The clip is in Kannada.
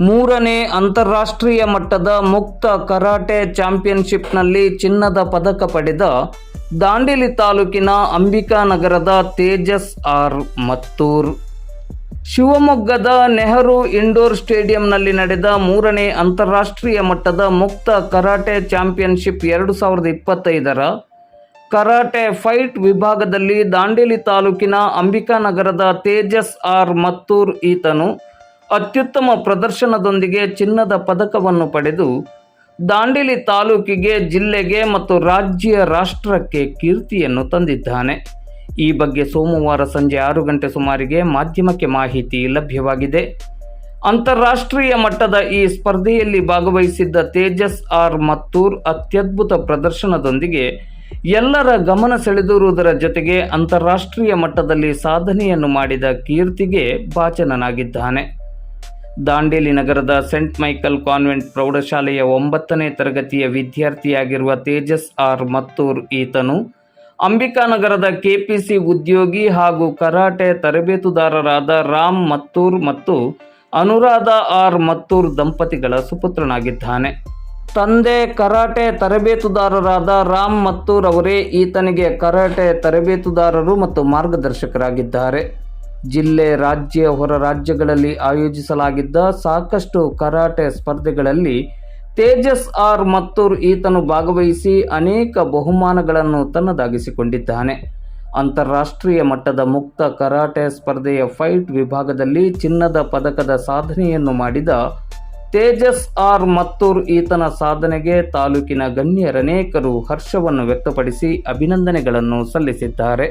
ಮೂರನೇ ಅಂತಾರಾಷ್ಟ್ರೀಯ ಮಟ್ಟದ ಮುಕ್ತ ಕರಾಟೆ ಚಾಂಪಿಯನ್ಶಿಪ್ನಲ್ಲಿ ಚಿನ್ನದ ಪದಕ ಪಡೆದ ದಾಂಡೇಲಿ ತಾಲೂಕಿನ ಅಂಬಿಕಾನಗರದ ತೇಜಸ್ ಆರ್ ಮತ್ತೂರ್. ಶಿವಮೊಗ್ಗದ ನೆಹರು ಇಂಡೋರ್ ಸ್ಟೇಡಿಯಂನಲ್ಲಿ ನಡೆದ ಮೂರನೇ ಅಂತಾರಾಷ್ಟ್ರೀಯ ಮಟ್ಟದ ಮುಕ್ತ ಕರಾಟೆ ಚಾಂಪಿಯನ್ಶಿಪ್ ಎರಡು ಸಾವಿರದ ಇಪ್ಪತ್ತೈದರ ಕರಾಟೆ ಫೈಟ್ ವಿಭಾಗದಲ್ಲಿ ದಾಂಡೇಲಿ ತಾಲೂಕಿನ ಅಂಬಿಕಾನಗರದ ತೇಜಸ್ ಆರ್ ಮತ್ತೂರ್ ಈತನು ಅತ್ಯುತ್ತಮ ಪ್ರದರ್ಶನದೊಂದಿಗೆ ಚಿನ್ನದ ಪದಕವನ್ನು ಪಡೆದು ದಾಂಡೇಲಿ ತಾಲೂಕಿಗೆ, ಜಿಲ್ಲೆಗೆ ಮತ್ತು ರಾಜ್ಯ ರಾಷ್ಟ್ರಕ್ಕೆ ಕೀರ್ತಿಯನ್ನು ತಂದಿದ್ದಾನೆ. ಈ ಬಗ್ಗೆ ಸೋಮವಾರ ಸಂಜೆ ಆರು ಗಂಟೆ ಸುಮಾರಿಗೆ ಮಾಧ್ಯಮಕ್ಕೆ ಮಾಹಿತಿ ಲಭ್ಯವಾಗಿದೆ. ಅಂತಾರಾಷ್ಟ್ರೀಯ ಮಟ್ಟದ ಈ ಸ್ಪರ್ಧೆಯಲ್ಲಿ ಭಾಗವಹಿಸಿದ್ದ ತೇಜಸ್ ಆರ್ ಮತ್ತೂರ್ ಅತ್ಯದ್ಭುತ ಪ್ರದರ್ಶನದೊಂದಿಗೆ ಎಲ್ಲರ ಗಮನ ಸೆಳೆದಿರುವುದರ ಜೊತೆಗೆ ಅಂತಾರಾಷ್ಟ್ರೀಯ ಮಟ್ಟದಲ್ಲಿ ಸಾಧನೆಯನ್ನು ಮಾಡಿದ ಕೀರ್ತಿಗೆ ಭಾಜನನಾಗಿದ್ದಾನೆ. ದಾಂಡೇಲಿ ನಗರದ ಸೆಂಟ್ ಮೈಕಲ್ ಕಾನ್ವೆಂಟ್ ಪ್ರೌಢಶಾಲೆಯ ಒಂಬತ್ತನೇ ತರಗತಿಯ ವಿದ್ಯಾರ್ಥಿಯಾಗಿರುವ ತೇಜಸ್ ಆರ್ ಮತ್ತೂರ್ ಈತನು ಅಂಬಿಕಾನಗರದ ಕೆಪಿಸಿ ಉದ್ಯೋಗಿ ಹಾಗೂ ಕರಾಟೆ ತರಬೇತುದಾರರಾದ ರಾಮ್ ಮತ್ತೂರ್ ಮತ್ತು ಅನುರಾಧ ಆರ್ ಮತ್ತೂರ್ ದಂಪತಿಗಳ ಸುಪುತ್ರನಾಗಿದ್ದಾನೆ. ತಂದೆ ಕರಾಟೆ ತರಬೇತುದಾರರಾದ ರಾಮ್ ಮತ್ತೂರ್ ಅವರೇ ಈತನಿಗೆ ಕರಾಟೆ ತರಬೇತುದಾರರು ಮತ್ತು ಮಾರ್ಗದರ್ಶಕರಾಗಿದ್ದಾರೆ. ಜಿಲ್ಲೆ, ರಾಜ್ಯ, ಹೊರ ರಾಜ್ಯಗಳಲ್ಲಿ ಆಯೋಜಿಸಲಾಗಿದ್ದ ಸಾಕಷ್ಟು ಕರಾಟೆ ಸ್ಪರ್ಧೆಗಳಲ್ಲಿ ತೇಜಸ್ ಆರ್ ಮತ್ತೂರ್ ಈತನು ಭಾಗವಹಿಸಿ ಅನೇಕ ಬಹುಮಾನಗಳನ್ನು ತನ್ನದಾಗಿಸಿಕೊಂಡಿದ್ದಾನೆ. ಅಂತಾರಾಷ್ಟ್ರೀಯ ಮಟ್ಟದ ಮುಕ್ತ ಕರಾಟೆ ಸ್ಪರ್ಧೆಯ ಫೈಟ್ ವಿಭಾಗದಲ್ಲಿ ಚಿನ್ನದ ಪದಕದ ಸಾಧನೆಯನ್ನು ಮಾಡಿದ ತೇಜಸ್ ಆರ್ ಮತ್ತೂರ್ ಈತನ ಸಾಧನೆಗೆ ತಾಲೂಕಿನ ಗಣ್ಯರನೇಕರು ಹರ್ಷವನ್ನು ವ್ಯಕ್ತಪಡಿಸಿ ಅಭಿನಂದನೆಗಳನ್ನು ಸಲ್ಲಿಸಿದ್ದಾರೆ.